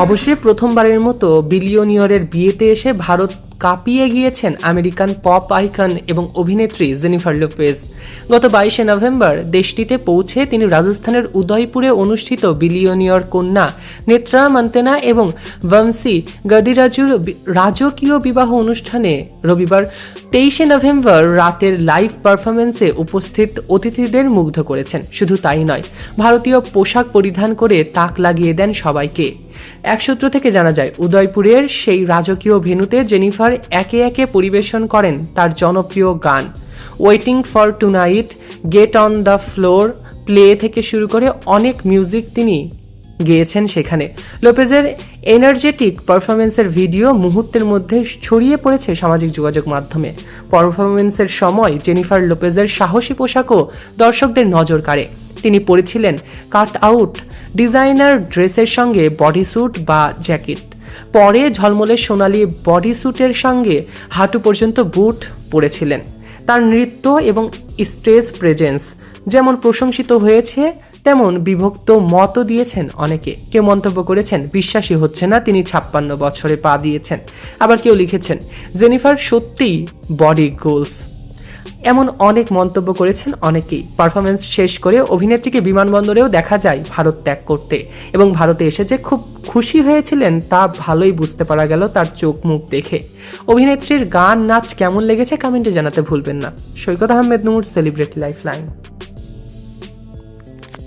অবশ্যই প্রথমবারের মতো বিলিয়নিয়রের বিয়েতে এসে ভারত কাঁপিয়ে গিয়েছেন আমেরিকান পপ আইকন এবং অভিনেত্রী জেনিফার লোপেজ। গত বাইশে নভেম্বর দেশটিতে পৌঁছে তিনি রাজস্থানের উদয়পুরে অনুষ্ঠিত বিলিয়নিয়র কন্যা নেত্রা মন্তেনা এবং বংশী গদিরাজুর রাজকীয় বিবাহ অনুষ্ঠানে রবিবার তেইশে নভেম্বর রাতের লাইভ পারফরমেন্সে উপস্থিত অতিথিদের মুগ্ধ করেছেন। শুধু তাই নয়, ভারতীয় পোশাক পরিধান করে তাক লাগিয়ে দেন সবাইকে। এক সূত্র থেকে জানা যায়, উদয়পুরের সেই রাজকীয় ভেন্যুতে জেনিফার একে একে পরিবেশন করেন তার জনপ্রিয় গান। Waiting for tonight get on the floor play থেকে শুরু করে অনেক মিউজিক তিনি গেয়েছেন সেখানে। লোপেজের এনার্জেটিক পারফরমেন্সের ভিডিও মুহূর্তের মধ্যে ছড়িয়ে পড়েছে সামাজিক যোগাযোগ মাধ্যমে। পারফরমেন্সের সময় জেনিফার লোপেজের সাহসী পোশাকও দর্শকদের নজর কাড়ে। তিনি পরেছিলেন কাট আউট ডিজাইনার ড্রেসের সঙ্গে বডি স্যুট বা জ্যাকেট পরে ঝলমলে সোনালি বডি স্যুটের সঙ্গে হাঁটু পর্যন্ত বুট পরেছিলেন। তার নৃত্য এবং স্টেজ প্রেজেন্স যেমন প্রশংসিত হয়েছে, তেমন বিভক্ত মতও দিয়েছেন অনেকে। কেউ মন্তব্য করেছেন, বিশ্বাসী হচ্ছে না, তিনি ছাপ্পান্ন বছরে পা দিয়েছেন। আবার কেউ লিখেছেন, জেনিফার সত্যিই বডি গোলস এমন অনেক মন্তব্য করেছেন অনেকেই। পারফরমেন্স শেষ করে অভিনেত্রীকে বিমানবন্দরেও দেখা যায় ভারত ত্যাগ করতে। এবং ভারতে এসে যে খুব খুশি হয়েছিলেন তা ভালোই বুঝতে পারা গেল তার চোখ মুখ দেখে। অভিনেত্রীর গান নাচ কেমন লেগেছে কমেন্টে জানাতে ভুলবেন না। Saikat Ahmed Noor celebrate life line